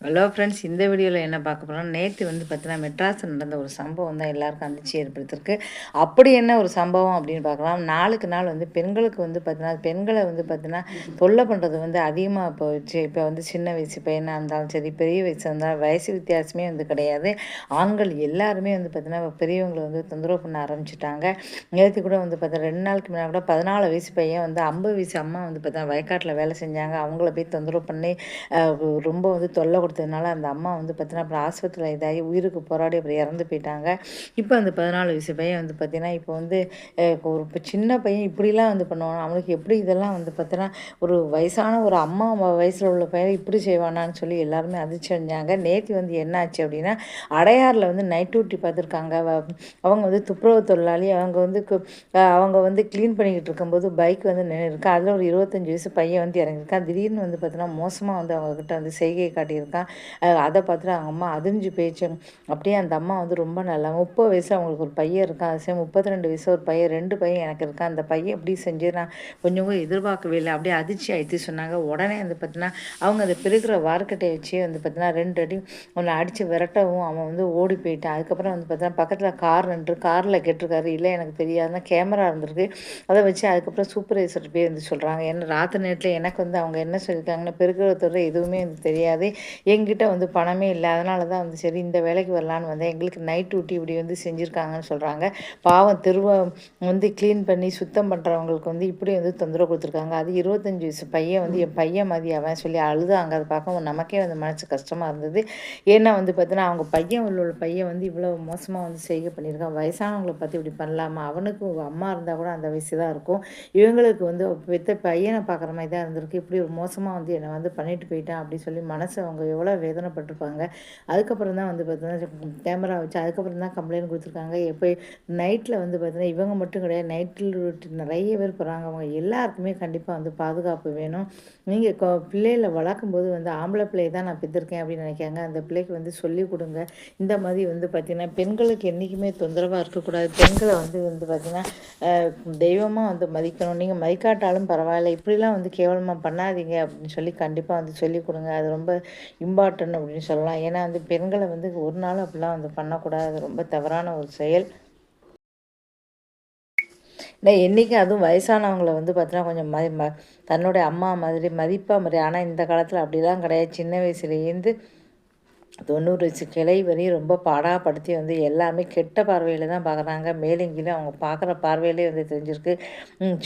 Hello friends இந்த வீடியோவில் என்ன பார்க்க போகிறோம் நேற்று வந்து பார்த்தீங்கன்னா மெட்ராஸில் நடந்த ஒரு சம்பவம் தான் எல்லாருக்கும் அதிர்ச்சி ஏற்படுத்திருக்கு. அப்படி என்ன ஒரு சம்பவம் அப்படின்னு பார்க்கலாம். நாளுக்கு நாள் வந்து பெண்களுக்கு வந்து பார்த்தீங்கன்னா பெண்களை வந்து பார்த்தீங்கன்னா தொல்லை பண்ணுறது வந்து அதிகமாக போயிடுச்சு. இப்போ வந்து சின்ன வயசு பையனாக இருந்தாலும் சரி பெரிய வயசு இருந்தாலும் வயசு வித்தியாசமே வந்து கிடையாது. ஆண்கள் எல்லாருமே வந்து பார்த்தீங்கன்னா பெரியவங்களை வந்து தொந்தரவு பண்ண ஆரம்பிச்சிட்டாங்க. நேற்று கூட வந்து பார்த்தீங்கன்னா ரெண்டு நாளுக்கு முன்னாடி கூட பதினாலு வயசு பையன் வந்து ஐம்பது வயசு அம்மா வந்து பார்த்தீங்கன்னா வயக்காட்டில் வேலை செஞ்சாங்க. அவங்கள போய் தொந்தரவு பண்ணி ரொம்ப வந்து தொல்லை கொடுத்ததுனால அந்த அம்மா வந்து பார்த்தீங்கன்னா அப்புறம் ஆஸ்பத்திரியில் இதாகி உயிருக்கு போராடி அப்புறம் இறந்து போயிட்டாங்க. இப்போ அந்த பதினாலு வயசு பையன் வந்து பார்த்தீங்கன்னா இப்போ வந்து ஒரு இப்போ சின்ன பையன் இப்படிலாம் வந்து பண்ணுவான். அவனுக்கு எப்படி இதெல்லாம் வந்து பார்த்தீங்கன்னா ஒரு வயசான ஒரு அம்மா வயசில் உள்ள பையன் இப்படி செய்வானான்னு சொல்லி எல்லாருமே அதிர்ச்சி அடைஞ்சாங்க. நேற்று வந்து என்ன ஆச்சு அப்படின்னா அடையாரில் வந்து நைட் டியூட்டி பார்த்துருக்காங்க. அவங்க வந்து துப்புரவு தொழிலாளி. அவங்க வந்து அவங்க வந்து க்ளீன் பண்ணிக்கிட்டு இருக்கும்போது பைக் வந்து நின்று இருக்கு அதில் ஒரு இருபத்தஞ்சி வயசு பையன் வந்து இறங்கியிருக்கான். திடீர்னு வந்து பார்த்தீங்கன்னா மோசமாக வந்து அவங்கக்கிட்ட வந்து செய்கையை காட்டியிருக்கான். இருக்கான் அதை பார்த்துட்டு அவங்க அம்மா அதிர்ஞ்சு போயிடுச்சு. அப்படியே அந்த அம்மா வந்து ரொம்ப நல்லா முப்பது வயசில் அவங்களுக்கு ஒரு பையன் இருக்கான். சரி முப்பத்தி ரெண்டு வயசு ஒரு பையன் ரெண்டு பையன் எனக்கு இருக்கான். அந்த பையன் எப்படி செஞ்சு நான் கொஞ்சம் எதிர்பார்க்கவே இல்லை. அப்படியே அதிர்ச்சி ஆயிடுச்சு சொன்னாங்க. உடனே வந்து பார்த்தீங்கன்னா அவங்க அந்த பெருக்கிற வார்க்கட்டையை வச்சு வந்து பார்த்தீங்கன்னா ரெண்டு அடி அவனை அடித்து விரட்டவும் அவன் வந்து ஓடி போயிட்டான். அதுக்கப்புறம் வந்து பார்த்தீங்கன்னா பக்கத்தில் கார் நின்று காரில் கேட்டிருக்காரு. இல்லை எனக்கு தெரியாதுன்னா கேமரா இருந்திருக்கு. அதை வச்சு அதுக்கப்புறம் சூப்பர்வைசர் போய் வந்து சொல்கிறாங்க ஏன்னா ராத்திரி நேரத்தில் எனக்கு வந்து அவங்க என்ன சொல்லியிருக்காங்கன்னா பெருக்கிற தொடர் எதுவுமே வந்து தெரியாது. எங்கிட்ட வந்து பணமே இல்லை. அதனால தான் வந்து சரி இந்த வேலைக்கு வரலான்னு வந்தேன். எங்களுக்கு நைட் டியூட்டி இப்படி வந்து செஞ்சுருக்காங்கன்னு சொல்கிறாங்க பாவம் திருவ வந்து க்ளீன் பண்ணி சுத்தம் பண்ணுறவங்களுக்கு வந்து இப்படி வந்து தொந்தரவு கொடுத்துருக்காங்க. அது இருபத்தஞ்சி வயசு பையன் வந்து என் பையன் மாதிரி அவன் சொல்லி அழுதாங்க. அதை பார்க்க நமக்கே வந்து மனசு கஷ்டமாக இருந்தது. ஏன்னா வந்து பார்த்தீங்கன்னா அவங்க பையன் உள்ள பையன் வந்து இவ்வளோ மோசமாக வந்து செய்கை பண்ணியிருக்கான். வயசானவங்களை பார்த்து இப்படி பண்ணலாமா? அவனுக்கு அம்மா இருந்தால் கூட அந்த வயசு தான் இருக்கும். இவங்களுக்கு வந்து பெத்த பையனை பார்க்குற மாதிரி தான் இருந்திருக்கு. இப்படி ஒரு மோசமாக வந்து என்னை வந்து பண்ணிட்டு போயிட்டான் அப்படின்னு சொல்லி மனசு அவங்க எவ்வளோ வேதனைப்பட்டிருப்பாங்க. அதுக்கப்புறம் தான் வந்து பார்த்தீங்கன்னா கேமரா வச்சு அதுக்கப்புறம் தான் கம்ப்ளைண்ட் கொடுத்துருக்காங்க. எப்போ நைட்டில் வந்து பார்த்தீங்கன்னா இவங்க மட்டும் கிடையாது நைட்டில் நிறைய பேர் போகிறாங்க அவங்க எல்லாருக்குமே கண்டிப்பாக வந்து பாதுகாப்பு வேணும். நீங்கள் பிள்ளைகளை வளர்க்கும் போது வந்து ஆம்பளை பிள்ளையை தான் நான் பெற்றிருக்கேன் அப்படின்னு நினைக்காங்க. அந்த பிள்ளைக்கு வந்து சொல்லிக் கொடுங்க. இந்த மாதிரி வந்து பார்த்திங்கன்னா பெண்களுக்கு என்றைக்குமே தொந்தரவாக இருக்கக்கூடாது. பெண்களை வந்து வந்து பார்த்திங்கன்னா தெய்வமாக வந்து மதிக்கணும். நீங்கள் மதிக்காட்டாலும் பரவாயில்ல. இப்படிலாம் வந்து கேவலமாக பண்ணாதீங்க அப்படின்னு சொல்லி கண்டிப்பாக வந்து சொல்லிக் கொடுங்க. அது ரொம்ப இம்பார்ட்டன் அப்படின்னு சொல்லலாம். ஏன்னா வந்து பெண்களை வந்து ஒரு நாள் அப்படிலாம் வந்து பண்ணக்கூடாது. ரொம்ப தவறான ஒரு செயல். இல்லை என்றைக்கும் அதுவும் வயசானவங்களை வந்து பார்த்தீங்கன்னா கொஞ்சம் மதி ம தன்னுடைய அம்மா மாதிரி மதிப்பாக மாதிரி. ஆனால் இந்த காலத்தில் அப்படிலாம் கிடையாது. சின்ன வயசுலேருந்து தொண்ணூறு கிளை வரையும் ரொம்ப பாடாப்படுத்தி வந்து எல்லாமே கெட்ட பார்வையில் தான் பார்க்குறாங்க மேலெங்கிலும் அவங்க பார்க்குற பார்வையிலே வந்து தெரிஞ்சிருக்கு.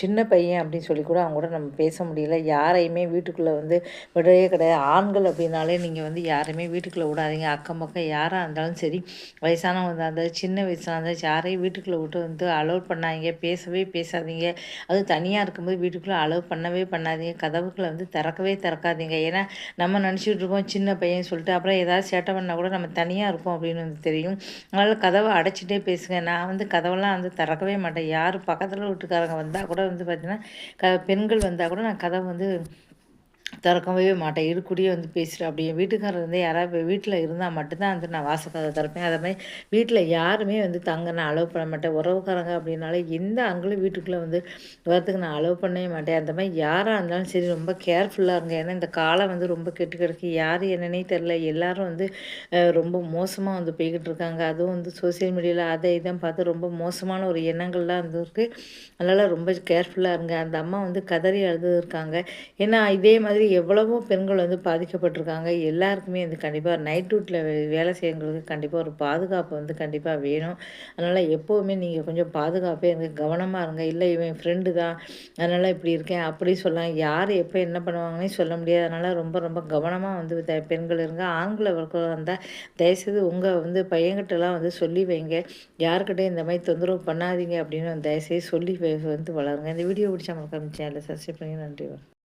சின்ன பையன் அப்படின்னு சொல்லி கூட அவங்க கூட நம்ம பேச முடியல. யாரையுமே வீட்டுக்குள்ளே வந்து விடவே கிடையாது. ஆண்கள் அப்படின்னாலே நீங்கள் வந்து யாரையுமே வீட்டுக்குள்ளே விடாதீங்க. அக்கம் பக்கம் யாராக இருந்தாலும் சரி வயசானவங்க இருந்தால் சின்ன வயசாக இருந்தால் யாரையும் வீட்டுக்குள்ளே விட்டு வந்து அலோவ் பண்ணாதீங்க. பேசவே பேசாதீங்க. அது தனியாக இருக்கும்போது வீட்டுக்குள்ளே அலோவ் பண்ணவே பண்ணாதீங்க. கதவுகளை வந்து திறக்கவே திறக்காதீங்க. ஏன்னா நம்ம நினச்சிட்டு இருக்கோம் சின்ன பையன் சொல்லிட்டு அப்புறம் ஏதாவது சேட்டை பண்ணால் கூட நம்ம தனியாக இருப்போம் அப்படின்னு வந்து தெரியும். அதனால் கதவை அடைச்சிட்டே பேசுங்க. நான் வந்து கதவெல்லாம் வந்து திறக்கவே மாட்டேன். யார் பக்கத்தில் வீட்டுக்காரங்க வந்தால் கூட வந்து பார்த்திங்கன்னா க பெண்கள் வந்தால் கூட நான் கதவை வந்து திறக்கவே மாட்டேன். இருக்கக்கூடிய வந்து பேசுகிறேன் அப்படி. என் வீட்டுக்காரர் வந்து யாராவது வீட்டில் இருந்தால் மட்டும்தான் வந்து நான் வாசக்கதை திறப்பேன். அதே மாதிரி வீட்டில் யாருமே வந்து தங்க நான் அலோவ் பண்ண மாட்டேன். உறவுக்காரங்க அப்படின்னாலே எந்த ஆண்களும் வீட்டுக்குள்ளே வந்து வரத்துக்கு நான் அலோவ் பண்ணவே மாட்டேன். அந்த மாதிரி யாராக இருந்தாலும் சரி ரொம்ப கேர்ஃபுல்லாக இருங்க. ஏன்னா இந்த காலம் வந்து ரொம்ப கெட்டு கிடக்கு. யார் என்னன்னே தெரில எல்லாரும் வந்து ரொம்ப மோசமாக வந்து போய்கிட்டு இருக்காங்க. அதுவும் வந்து சோசியல் மீடியாவில் அதை இதான் பார்த்து ரொம்ப மோசமான ஒரு எண்ணங்கள்லாம் இருந்திருக்கு அதனால் ரொம்ப கேர்ஃபுல்லாக இருங்க. அந்த அம்மா வந்து கதறி அழுது இருக்காங்க. ஏன்னா இதே மாதிரி எவ்வளவோ பெண்கள் வந்து பாதிக்கப்பட்டிருக்காங்க. எல்லாருக்குமே வந்து கண்டிப்பாக நைட் டியூட்டில் வேலை செய்யறவங்களுக்கு கண்டிப்பாக ஒரு பாதுகாப்பு வந்து கண்டிப்பாக வேணும். அதனால் எப்போவுமே நீங்கள் கொஞ்சம் பாதுகாப்பே இருங்க கவனமாக இருங்க. இல்லை இவன் ஃப்ரெண்டு தான். அதனால் இப்படி இருக்கேன் அப்படி சொல்லலாம். யார் எப்போ என்ன பண்ணுவாங்கன்னே சொல்ல முடியாது. அதனால் ரொம்ப ரொம்ப கவனமாக வந்து பெண்கள் இருங்க. ஆண்களை வர்க்கம் இருந்தால் தயவுசெய்து உங்கள் வந்து பையன்கிட்டலாம் வந்து சொல்லி வைங்க. யாருக்கிட்டையும் இந்த மாதிரி தொந்தரவு பண்ணாதீங்க அப்படின்னு தயவுசெய்து சொல்லி வந்து வளருங்க. இந்த வீடியோ பிடிச்சா மறக்காம சேனலை சப்ஸ்கிரைப் பண்ணி நன்றி வரும்